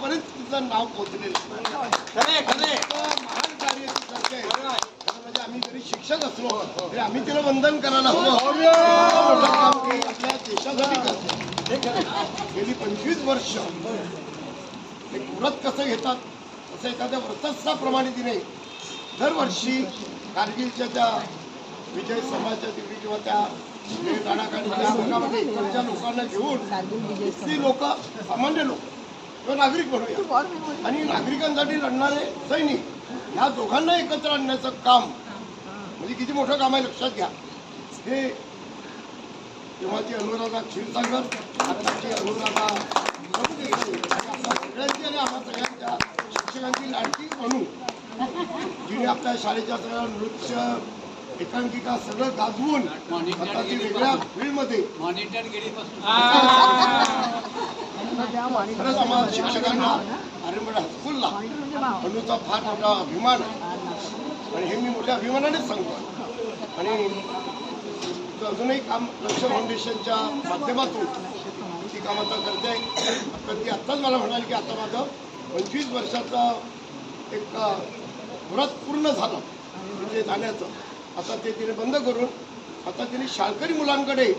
तर ती भारतापर्यंत तिचं नाव पोहोचलेलं खरे खरे महान कार्य ती करते म्हणजे आम्ही जरी शिक्षक असलो तरी आम्ही तिला वंदन करायला हवं. काम ती आपल्या देशासाठी करते. हे खरं गेली पंचवीस वर्ष एक व्रत कसं घेतात तसं एखाद्या व्रतस्थाप्रमाणे तिने दरवर्षी कारगिलच्या त्या विजय समाजाच्या दिवशी किंवा त्या भागामध्ये इकडच्या लोकांना घेऊन ती लोक सामान्य लोक किंवा नागरिक आणि नागरिकांसाठी लढणारे सैनिक ह्या दोघांना एकत्र आणण्याचं काम म्हणजे किती मोठं काम आहे लक्षात घ्या. हे तेव्हाची अनुराधा क्षीरसागर आताची अनुराधा सगळ्यांची आणि आम्हा सगळ्यांच्या शिक्षकांची लाडकी म्हणून जिने आपल्या शाळेच्या सगळ्या नृत्य एकांकिका सगळं गाजवून आता ती वेगळ्या फील्डमध्ये मॉनिटर गेलीपासून खरंच आम्हाला शिक्षकांना आर्यमड हायस्कूलला अनुचा फार मोठा अभिमान आहे. आणि हे मी मोठ्या अभिमानानेच सांगतो. आणि अजूनही काम लक्ष फाउंडेशनच्या माध्यमातून ती काम आता करते. तर ती आत्ताच मला म्हणाली की आता माझं पंचवीस वर्षाचं एक व्रत पूर्ण झालं. म्हणजे जाण्याचं. आता ते तिने बंद करून आता तिने शाळकरी मुलांकडे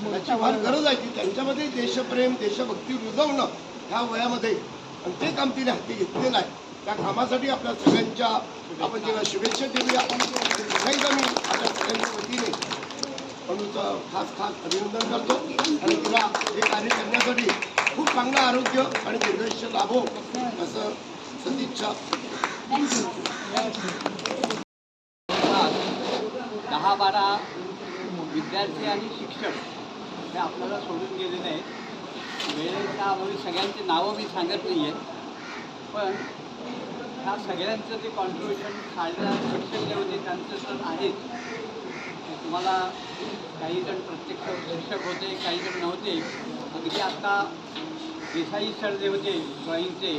त्याची फार गरज आहे की त्यांच्यामध्ये देशप्रेम देशभक्ती रुजवणं ह्या वयामध्ये आणि ते काम तिने हाती घेतलेलं आहे त्या कामासाठी आपल्या सगळ्यांच्या आपण जेव्हा शुभेच्छा देऊया पुन्हा मी आपल्या सगळ्यांच्या वतीने अनुचं खास खास अभिनंदन करतो. आणि तिला हे कार्य करण्यासाठी खूप चांगलं आरोग्य आणि दीर्घायुष्य लाभो असं सदिच्छा. दहा बारा विद्यार्थी आणि शिक्षक हे आपल्याला सोडून गेले नाहीत. वेळेच्या अभावी सगळ्यांची नावं मी सांगत नाही आहेत पण ह्या सगळ्यांचं जे कॉन्ट्रीब्युशन शाळेला शिक्षक जे त्यांचं तर आहेच ते तुम्हाला काही जण प्रत्यक्ष शिक्षक होते काही जण नव्हते. अगदी आत्ता देसाई सर जे होते ड्रॉईंगचे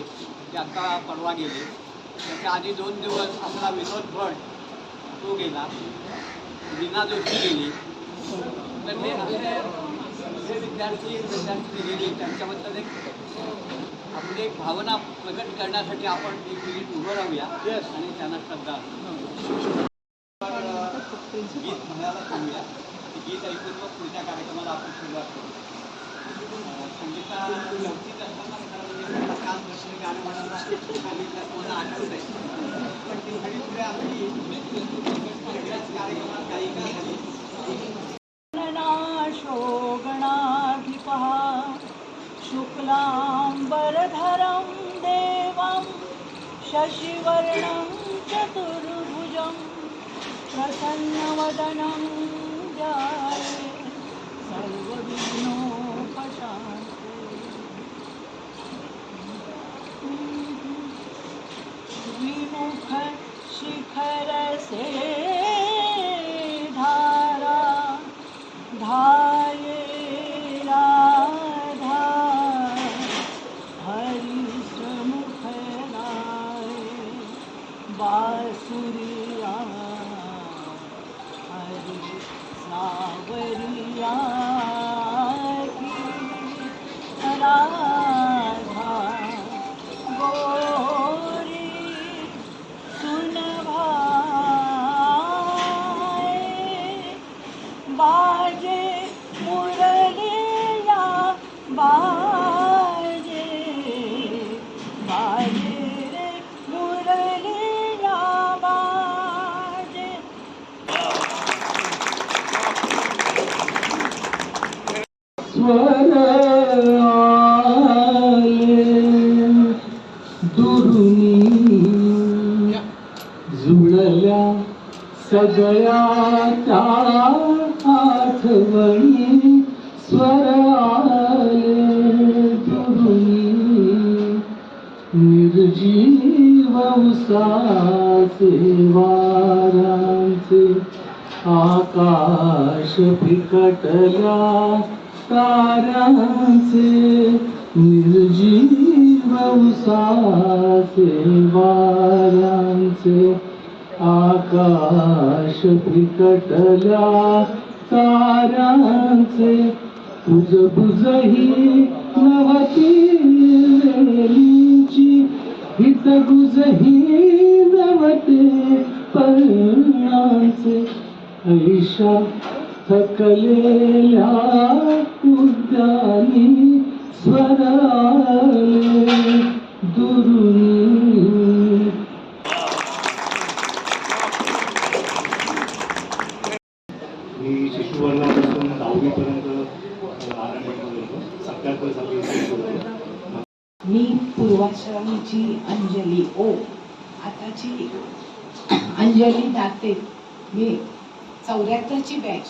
ते आत्ता परवा गेले. त्याच्या आधी दोन दिवस आपला विनोद भट तो गेला. लीना जोशी गेली. तर हे असे जे विद्यार्थी विद्यार्थी गेले त्यांच्याबद्दल एक आपली एक भावना प्रकट करण्यासाठी आपण एक मिनिट उभं राहूया आणि त्यांना श्रद्धा गीत म्हणायला सांगूया. गीत ऐकून मग पुढच्या कार्यक्रमाला आपण सुरुवात करू. संगीता नव्हतीच असताना खरं काम कसं गाणं म्हणायला सांगितलं आहे. पण ती घडी पुढे आपली सगळ्याच कार्यक्रमात गायिका झाली. शुक्लाम्बरधरं देवं शशिवर्णं चतुर्भुजं प्रसन्नवदनं जाये। सर्वविघ्नोपशान्ते। विमुख निर्जीवसाचे वारांचे आकाश फिकटल्या तारांचे निर्जीवसाचे वारांचे आकाश फिकटल्या तारांचे तुझ बुजही नवती हित गुजही नवते पर्णाचे ऐशा थकलेल्या उद्यानी स्वराले दुरुनी मी शिशुवर्गापासून दहावीपर्यंत आरंभमध्ये होतो सत्याहत्तर साली शिकवतो. मी पूर्वाश्रमीची अंजली. ओ आताची अंजली दाते. मी चौऱ्याहत्तरची बॅच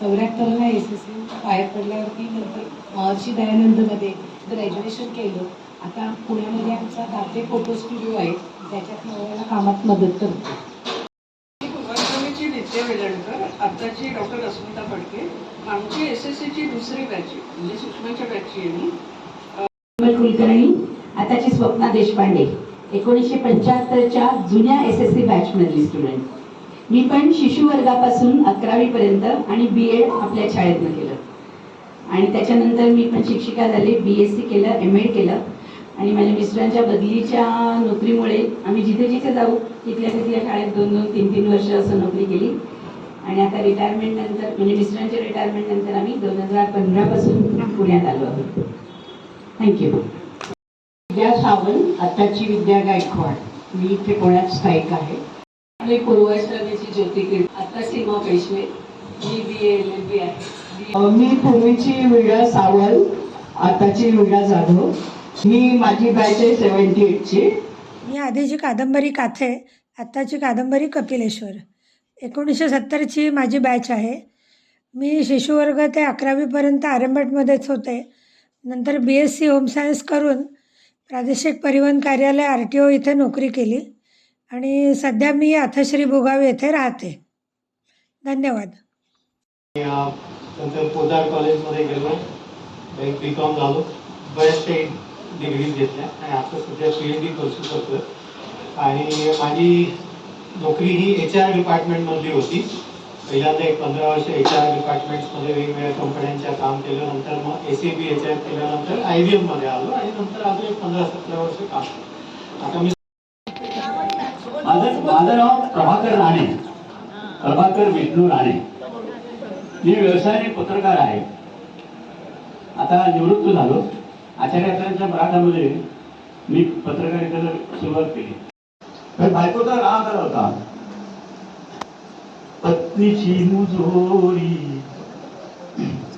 चौऱ्याहत्तरला एस एस एल बाहेर पडल्यावरती नंतर महर्षी दयानंदमध्ये ग्रॅज्युएशन केलं. आता पुण्यामध्ये आमचा दाते फोटो स्टुडिओ आहे. त्याच्यात नवऱ्याला कामात मदत करतो. पूर्वाश्रमीची विद्या वेलणकर आत्ताची डॉक्टर अस्मिता फडके आमची एस एस सीची दुसरी बॅच आहे म्हणजे सुषमाच्या बॅचची आहे. मी कुलकर्णी आताची स्वप्ना देशपांडे एकोणीसशे पंच्याहत्तरच्या जुन्या एस एस सी बॅचमधली स्टुडंट मी पण शिशुवर्गापासून अकरावीपर्यंत आणि बी एड आपल्या शाळेतनं केलं. आणि त्याच्यानंतर मी पण शिक्षिका झाले बी एस सी केलं एम एड केलं. आणि माझ्या मिस्टरांच्या बदलीच्या नोकरीमुळे आम्ही जिथे जिथे जाऊ तिथल्या तिथल्या शाळेत दोन दोन तीन तीन वर्ष असं नोकरी केली. आणि आता रिटायरमेंटनंतर म्हणजे मिस्टरांच्या रिटायरमेंटनंतर आम्ही दोन हजार पंधरापासून पुण्यात आलो आहोत. थँक्यू विद्या सावंत आताची विद्या गायकवाड. मी इथे पुण्यात स्थायिक आहे? मी पूर्वाश्रमीची ज्योती कीर्त आता सीमा पेशवे मी बी एल एल बी आहे. मी पूर्वीची विड्या सावंत आताची विड्या जाधव. मी माझी बॅच आहे सेवन्टी एटची मी आधीची कादंबरी काथे आत्ताची कादंबरी कपिलेश्वर. एकोणीसशे सत्तरची माझी बॅच आहे. मी शिशुवर्ग ते अकरावीपर्यंत आरंभटमध्येच होते. नंतर B S C home science करून प्रादेशिक परिवहन कार्यालय आर टी ओ इथे नोकरी केली आणि सध्या मी अथश्री भोगाव येथे राहते. धन्यवाद. नंतर पोदार कॉलेजमध्ये गेलो बी कॉम झालो. बऱ्याचशा डिग्रीज घेतल्या. आणि आता सध्या पी एच डी करू शकतो आणि माझी नोकरी ही एच आर डिपार्टमेंटमधली होती. पहिल्यांदा एक पंधरा वर्ष एच आर डिपार्टमेंट्समध्ये वेगवेगळ्या कंपन्यांच्या काम केलं नंतर मग A C B H R केल्यानंतर आय बी एममध्ये आलो आणि नंतर अजून एक पंधरा सतरा वर्ष काम केलं. आता मी माझं माझं नाव प्रभाकर राणे. प्रभाकर विष्णू राणे. मी व्यवसायाने पत्रकार आहे. आता निवृत्त झालो. आचार्याच्या मराठामध्ये मी पत्रकारितेला सुरुवात केली. तर बायकोचा राग आला होता. पत्नीची मुजोरी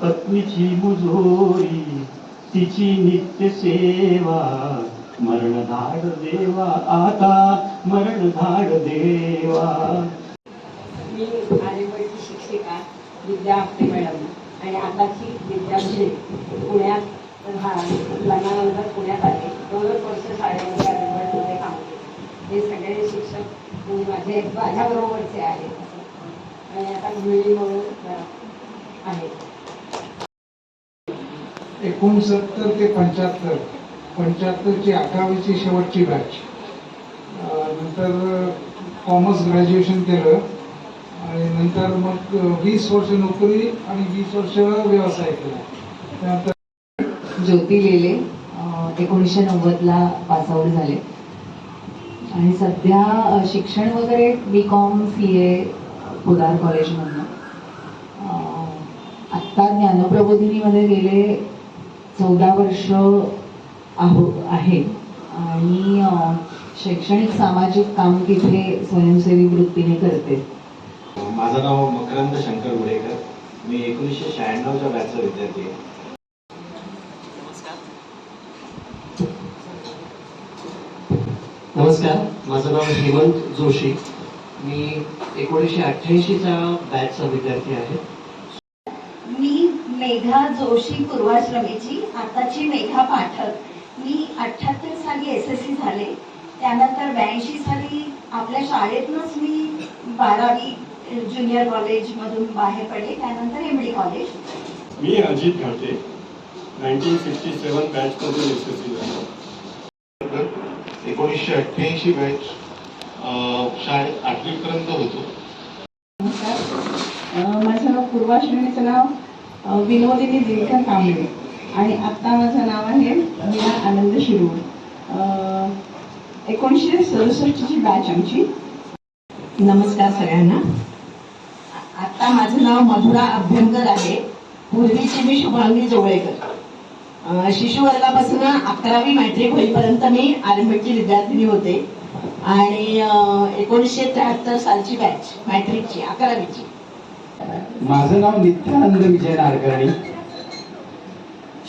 पत्नीची मुजोरी तिची नित्य सेवा मरण धाड देवा आता मरण धाड देवा. मी आरेवळची शिक्षिका विद्या आपटे मॅडम आणि आताची विद्यार्थी पुण्यात लग्नानंतर पुण्यात आले. दोन वर्ष शाळेमध्ये आरेवळमध्ये काम केले हे सगळे शिक्षक माझे माझ्याबरोबरचे आहेत. आणि आता म्हणून एकोणसत्तर ते पंच्याहत्तर पंच्याहत्तरची अकरावीची शेवटची बॅच नंतर कॉमर्स ग्रॅज्युएशन केलं आणि नंतर मग वीस वर्ष नोकरी आणि वीस वर्ष व्यवसाय केला. त्यानंतर ज्योती लेले एकोणीसशे नव्वदला पासआउट झाले. आणि सध्या शिक्षण वगैरे B com C A Podar कॉलेजमधनं अ, आत्ता ज्ञानप्रबोधिनीमध्ये गेले चौदा वर्ष आहो आहे. आणि शैक्षणिक सामाजिक काम तिथे स्वयंसेवी वृत्तीने करते. माझं नाव मकरंद शंकर गुडेकर मी एकोणीसशे शहाण्णवच्या बॅचचा विद्यार्थी आहे. नमस्कार. माझं नाव हेमंत जोशी. मी एकोणीसशे अठ्ठ्याऐंशीचा बॅचचा विद्यार्थी आहे. मी मेघा जोशी पूर्वाश्रमीची आताची मेघा पाठक. मी अठ्ठ्याहत्तर साली एस एस सी झाले. त्यानंतर ब्याऐंशी साली आपल्या शाळेतूनच मी बारावी ज्युनियर कॉलेजमधून बाहेर पडले. त्यानंतर एम डी कॉलेज मी Ajit Ghate nineteen fifty seven बॅचमधून S S C झालो. एकोणीसशे अठ्ठ्याऐंशी बॅच शाळेत आठवीपर्यंत होतो. नमस्कार. माझं नाव पूर्वाश्रमीचं नाव विनोदिनी दिनकर कांबळे. आणि आत्ता माझं नाव आहे मीना आनंद शिरूळ. एकोणीसशे सदुसष्टची बॅच आमची. नमस्कार सगळ्यांना. आत्ता आता माझं नाव मधुरा अभ्यंकर आहे. पूर्वीची मी शुभांगी जोवळेकर शिशुवर्गापासून शिशु वर्गापासून अकरावी मॅट्रिक होईपर्यंत मी आरंभची विद्यार्थिनी होते. आणि एकोणीसशे त्र्याहत्तर सालची बॅच मॅट्रिकची अकरावीची. माझं नाव नित्यानंद विजय नाडकर्णी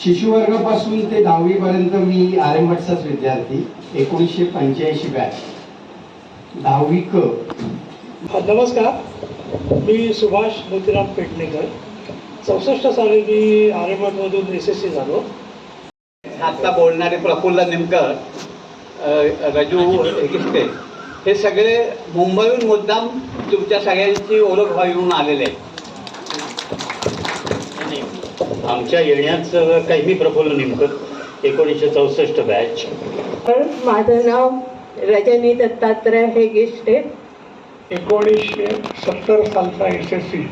शिशुवर्गापासून ते दहावीपर्यंत मी आर्यमठचाच विद्यार्थी एकोणीसशे पंच्याऐंशी बॅच दहावी क. नमस्कार. मी सुभाष मोतीराम पेटणेकर. चौसष्ट साली मी आर्यमठमधून एस एस सी झालो. आत्ता बोलणारे प्रफुल्ल निमकर. रजू हेगिस्ते हे सगळे मुंबईहून मुद्दाम तुमच्या सगळ्यांची ओळख व्हावी म्हणून आलेले आहेत. आमच्या येण्याचं काही मी प्रफुल्ल निमकर एकोणीसशे चौसष्ट बॅच माझं नाव रजनी दत्तात्रय हेगिष्टे एकोणीसशे सत्तर सालचा एस एस सी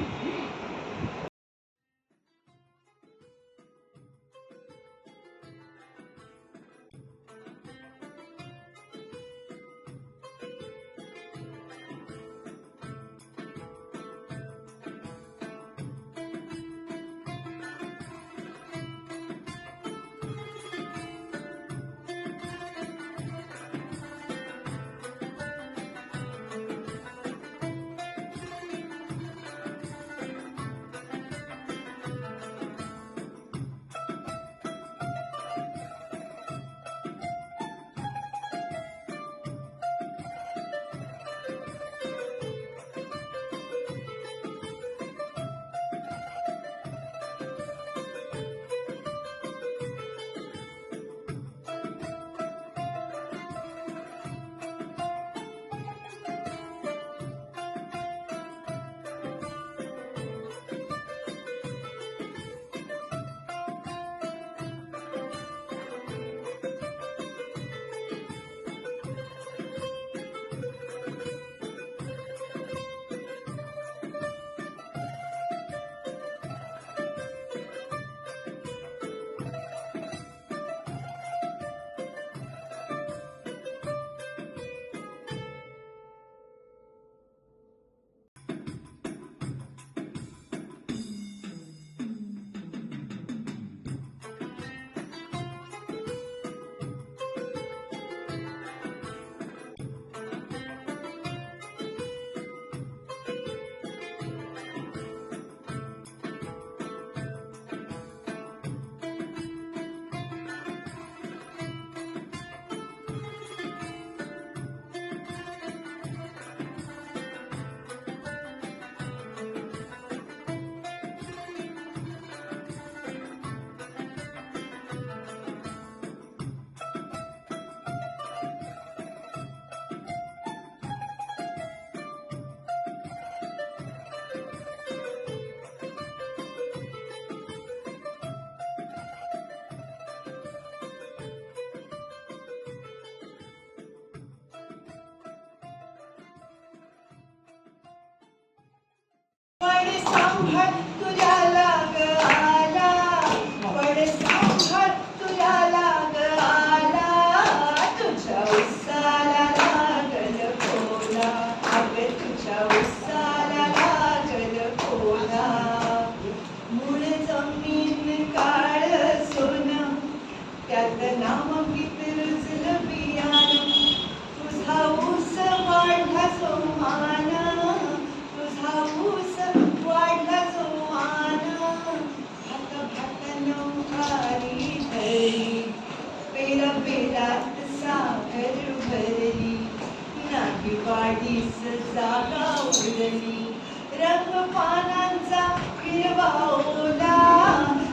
रंग पानांचा हिरवा ओला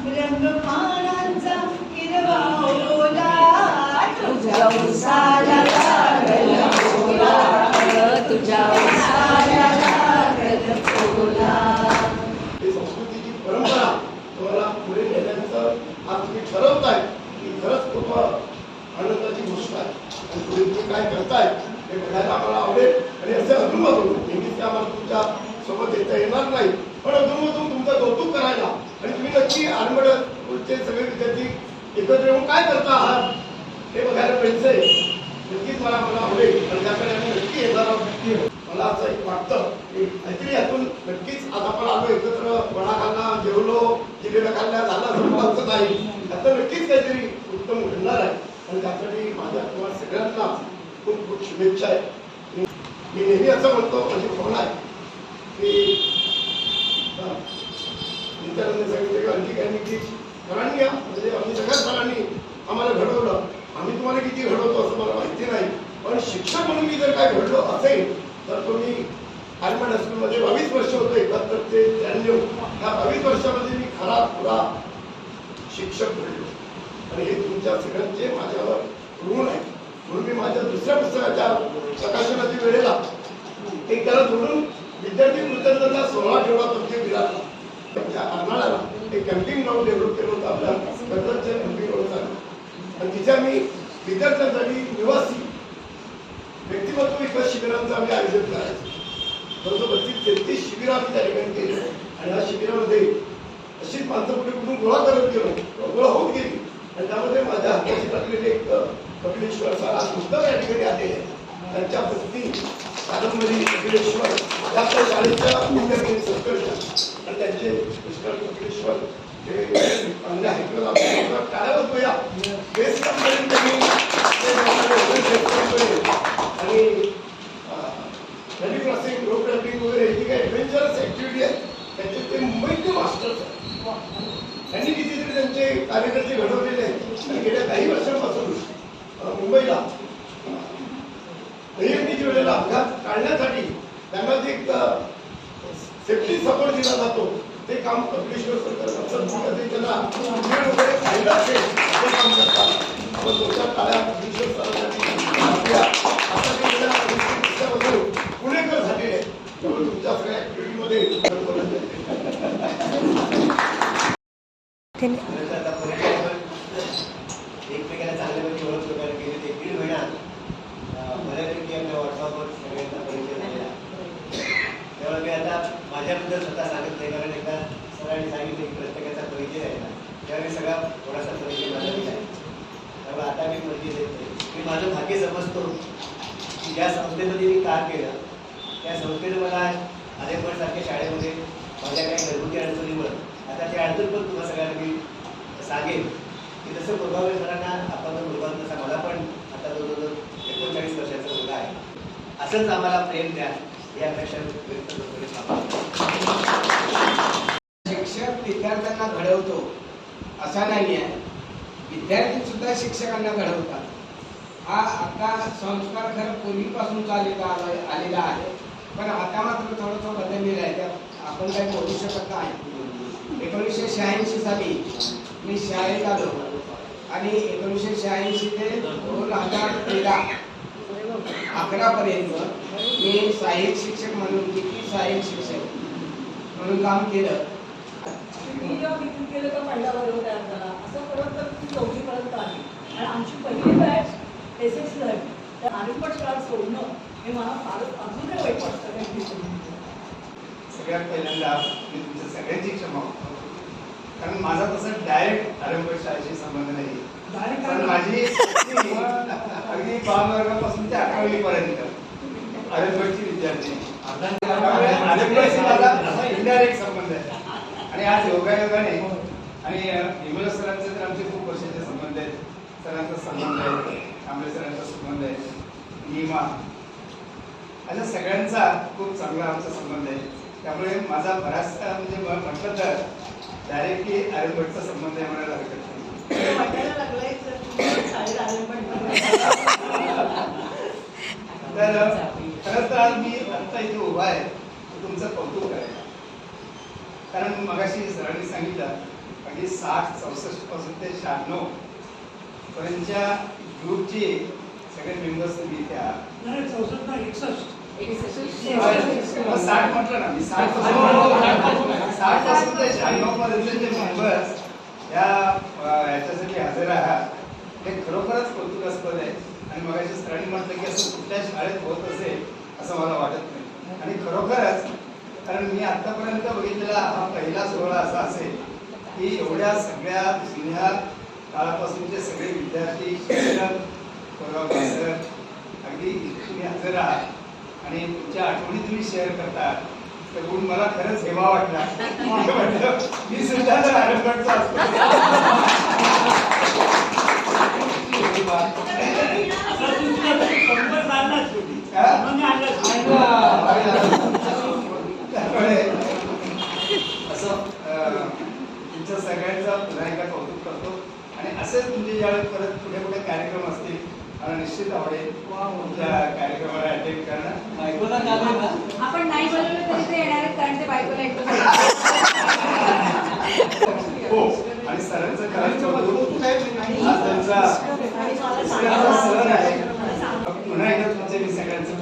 रंग पानांचा तुझ्या उसाला तुझ्या उसाला ही संस्कृतीची परंपरा तुम्हाला पुढे नेण्याचं आज तुम्ही ठरवताय खरंच खूप आनंदाची गोष्ट आहे आणि पुढे तुम्ही काय करताय हे बघायला आम्हाला आवडेल आणि असे अनुभव नेहमीच आम्हाला तुमच्यासोबत येता येणार नाही पण अधूनमधून तुमचं कौतुक करायला आणि तुम्ही नक्की ते सगळे विद्यार्थी एकत्र येऊन काय करता आहात? हे बघायला पाहिजे नक्कीच मला मला आवडेल. आणि त्याकडे आम्ही नक्की येणार आहोत. मला असं एक वाटतं की काहीतरी यातून नक्कीच आज आपण आलो एकत्र वडा जेवलो जिलेला खाल्ल्या झाला संपवायचं नाही आता नक्कीच काहीतरी उत्तम घडणार आहे. आणि त्यासाठी माझ्या तुम्हाला सगळ्यांना खूप खूप शुभेच्छा आहे. मी नेहमी असं म्हणतो माझी फोन आहे की हा, नित्यानंद सांगितलं की आणखी काही की सरांनी म्हणजे आम्ही सगळ्या सरांनी आम्हाला घडवलं. आम्ही तुम्हाला किती घडवतो असं मला माहिती नाही. पण शिक्षक म्हणून मी जर काय घडलो असेल तर तुम्ही मी आर्मड हायस्कूलमध्ये बावीस वर्ष होतो. एकाहत्तर ते त्र्याण्णव. ह्या बावीस वर्षामध्ये मी खरा पुरा शिक्षक घडलो. आणि हे तुमच्या सगळ्यांचे माझ्यावर ऋण आहे. म्हणून मी माझ्या दुसऱ्या पुस्तकाच्या प्रकाशनाच्या वेळेला एक त्याला जोडून विद्यार्थी कृतज्ञता सोहळा ठेवला तुमच्या विराटला त्या अर्नाळ्याला एक कॅम्पिंग ग्राउंड डेव्हलप केलं होतं आपल्या कर्जतच्या कॅम्पिंग ग्राउंड आणि तिथे आम्ही विद्यार्थ्यांसाठी निवासी. व्यक्तिमत्व विकास शिबिरांचं आम्ही आयोजन करायचं. परंतु बत्तीस तेहतीस शिबिरं आम्ही त्या ठिकाणी केली. आणि या शिबिरामध्ये अशीच माणसं कुठे कुठून गोळा करत गेलो गोळा होत गेली. आणि त्यामध्ये माझ्या हाताशी टाकलेले एक कपिलेश्वर सारा आज पुस्तक या ठिकाणी आलेले आहे. त्यांच्या पत्नी कादंबरी कपिलेश्वर या आपल्या शाळेच्या विद्यार्थी आणि त्यांचे मिस्टर हे चांगले आपण टाळ्या बघूया. त्यांनी आणि नदी क्रॉसिंग रोप वगैरे जी काही ॲडव्हेंचरस ॲक्टिव्हिटी आहे. त्याचे ते मुंबईतले मास्टर्स आहेत. त्यांनी कितीतरी त्यांचे कार्यकर्ते घडवलेले आहेत. गेल्या काही वर्षांपासून मुंबईला दहीहंडीच्या वेळेला अपघात टाळण्यासाठी त्यांना एक सेफ्टी सपोर्ट दिला जातो. ते काम कपिलेश्वर सरकार त्यांना फायदा असेल ते काम करतात. आपण तुमच्या काळ्या कपिलेश्वर परिस्थितीच्यामध्ये पुणेकर झालेले आहेत तुमच्या सगळ्या ऍक्टिव्हिटीमध्ये चांगल्यापैकी ओळख वगैरे केली. ते दीड महिना अं, बऱ्यापैकी आपल्या व्हॉट्सअपवर सगळ्यांचा परिचय झालेला त्यामुळे मी आता माझ्याबद्दल स्वतः सांगत नाही कारण एकदा सरांनी सांगितले की प्रत्येकाचा परिचय ना. त्यावेळी सगळा थोडासा परिचय माझा दिला आहे. त्यामुळे आता मी परिचय देत नाही. मी माझं भाग्य समजतो की ज्या संस्थेमध्ये मी काम केलं त्या संस्थेने मला आलेपणसारख्या शाळेमध्ये माझ्या काही घरगुती अडचणीवर आता ते अडचण पण तुम्हाला सगळ्यांना मी सांगेन. की जसं प्रभावी सरांना आपण जो मुलगा तसा मला पण आता दोन दोन एकोणचाळीस वर्षाचा मुलगा आहे. असंच आम्हाला प्रेम द्या. अपेक्षा व्यक्त करतो शिक्षक विद्यार्थ्यांना घडवतो असा नाही आहे विद्यार्थी सुद्धा शिक्षकांना घडवतात. हा आता संस्कार खरं पूर्वीपासून चाललेला आला- आलेला आहे. पण आता मात्र थोडंसं बदललेलं आहे. त्यात आपण काही बोलू शकत नाही एकोणीसशे शहाऐंशी साली मी शाळेत आलो आणि एकोणीसशे शहाऐंशी ते दोन हजार तेरा अकरापर्यंत मी सहाय्यक शिक्षक म्हणून किती सहाय्यक शिक्षक म्हणून काम केलं. मी जेव्हा तिथून केलं तर पहिला वर्ग तयार झाला असं करत तर ती चौथीपर्यंत आली आणि आमची पहिली बॅच एस एस झाली तर आरंभट शाळा सोडणं हे मला फारच अजूनही वाईट वाटतं काही. सगळ्यात पहिल्यांदा मी तुमच्या सगळ्यांची क्षमा मागतो. कारण माझा तसा डायरेक्ट आरंभ शाळेशी संबंध नाही. पण माझी अगदी बालवर्गापासून ते अकरावी आरंभची विद्यार्थी? आरंभशी माझा असा इनडायरेक्ट संबंध आहे. आणि आज योगायोगाने आणि विमल सरांचे तर आमचे खूप वर्षाचे संबंध आहेत. सरांचा संबंध आहे कांबळे सरांचा संबंध आहे नीमा. अशा सगळ्यांचा खूप चांगला आमचा संबंध आहे. त्यामुळे माझा बराचसा म्हणजे म्हटलं तर डायरेक्टली आर्यभटचा संबंध आहे म्हणायला हरकत नाही. तर तुम्ही खरंच तर आज मी आत्ता इथे उभा आहे. तुमचं कौतुक करायला कारण मगाशी सरांनी सांगितलं अगदी साठ चौसष्टपासून ते शहाण्णव पर्यंतच्या ग्रुपचे सगळे मेंबर्स मी त्या चौसष्ट एकसष्ट. साठ म्हटलं ना मी साठ साठपासून ते शहाण्णव पर्यंतचे मेंबर्स या याच्यासाठी हजर आहात. हे खरोखरच कौतुकास्पद आहे. आणि मग सरांनी म्हटलं की असं कुठल्या शाळेत होत असेल असं मला वाटत नाही. आणि खरोखरच कारण मी आतापर्यंत बघितलेला हा पहिला सोहळा असा असेल की एवढ्या सगळ्या जुन्या काळापासूनचे सगळे विद्यार्थी शिक्षक सर अगदी तुम्ही हजर आहात आणि तुमच्या आठवणी तुम्ही शेअर करतात तर गुण मला खरंच हेवा वाटला. मी मी सुद्धा जर आरंभचा त्यामुळे असं अं, तुमच्या सगळ्यांचं पुन्हा एकदा कौतुक करतो आणि असेच तुमचे ज्यावेळेस परत पुढे पुढे कार्यक्रम असतील मला निश्चित आवडेल तुमच्या कार्यक्रमाला अटेंड करणं बायकोला आपण नाही बोलवलं तरी ते येणार कारण ते बायकोला हो आणि सरांचं कौतुक आज त्यांचा सण आहे. पुन्हा एकदा मी सगळ्यांचं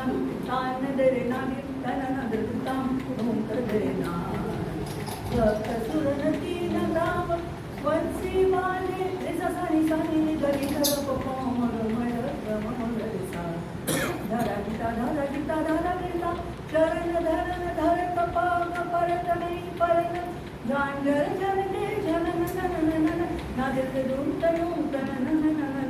தனம் தானதரினானே தனனதரு தாம் ஓம் கதரினா சுரநதீனதாம் வன்சி மாலே ரிசசானி சானி நிதரி கரபபமர மர பிரமமரசா தரகிதா தரகிதா தரகிதா கரண தரண தர பபாக பரதனை பரன ஜாண்டர் ஜனனே ஜனன நனன நதிர்தும் தனும் தனன நனன